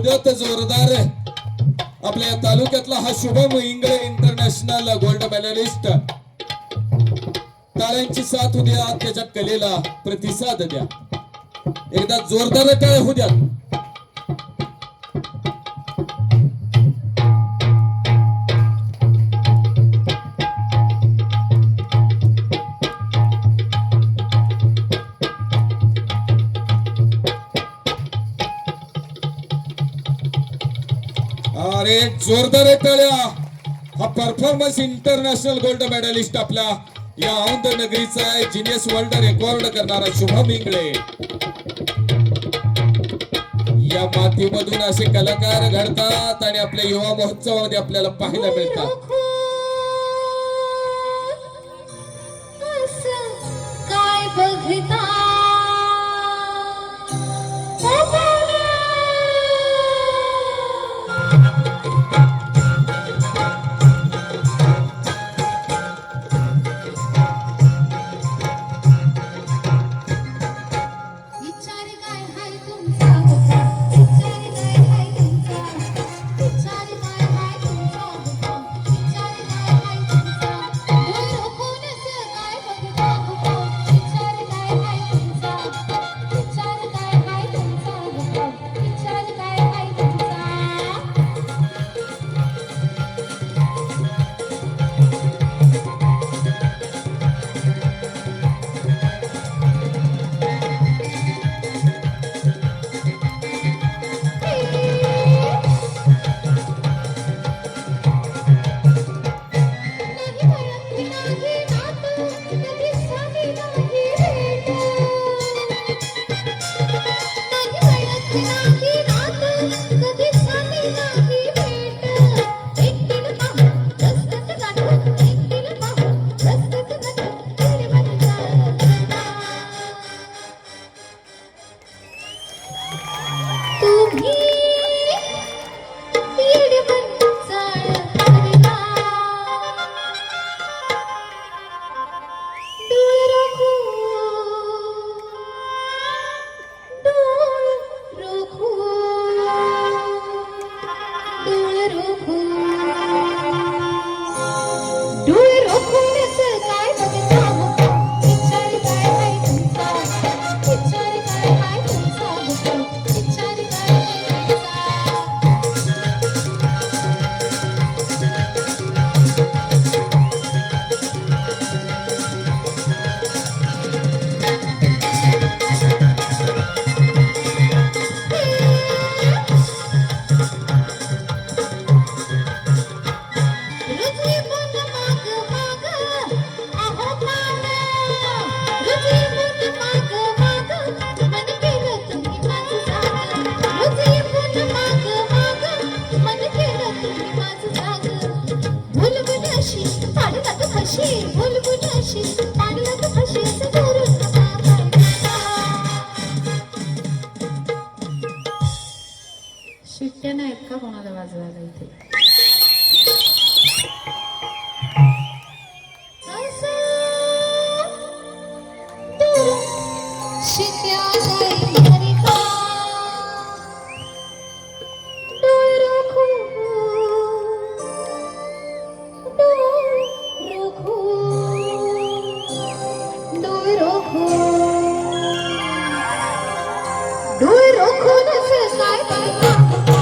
द्यात जोरदार आपल्या या तालुक्यातला हा Shubham Ingale international gold medalist टाळ्यांची साथ उद्या त्याच्या कलेला प्रतिसाद द्या. एकदा जोरदार टाळ्या होऊ द्या. अरे जोरदार टाळ्या हा परफॉर्मन्स इंटरनॅशनल गोल्ड मेडलिस्ट आपल्या या औंध नगरीचा आहे जिनियस वर्ल्ड रेकॉर्ड करणारा शुभम इंगळे. या मातीमधून असे कलाकार घडतात आणि आपल्या युवा महोत्सवामध्ये आपल्याला पाहायला मिळतात. काय बघिता Yay! शिट्ट्या नाहीत का कोणाला वाजवायला इथे डोळ राखूनच काय बघता विचार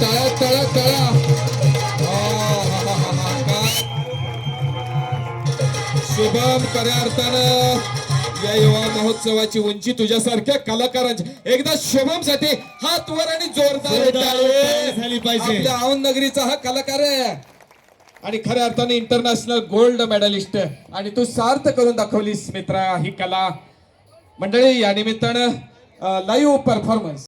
टाळ्या आहाहाहा, काय शुभम खऱ्या अर्थानं या युवा महोत्सवाची उंची तुझ्यासारख्या कलाकारांची. एकदा शुभमसाठी हात वर आणि जोरदार झाली पाहिजे. नगरीचा हा कलाकार आहे. आणि खऱ्या अर्थाने इंटरनॅशनल गोल्ड मेडलिस्ट आणि तू सार्थ करून दाखवलीस मित्रा ही कला. मंडळी या निमित्तानं लाईव्ह परफॉर्मन्स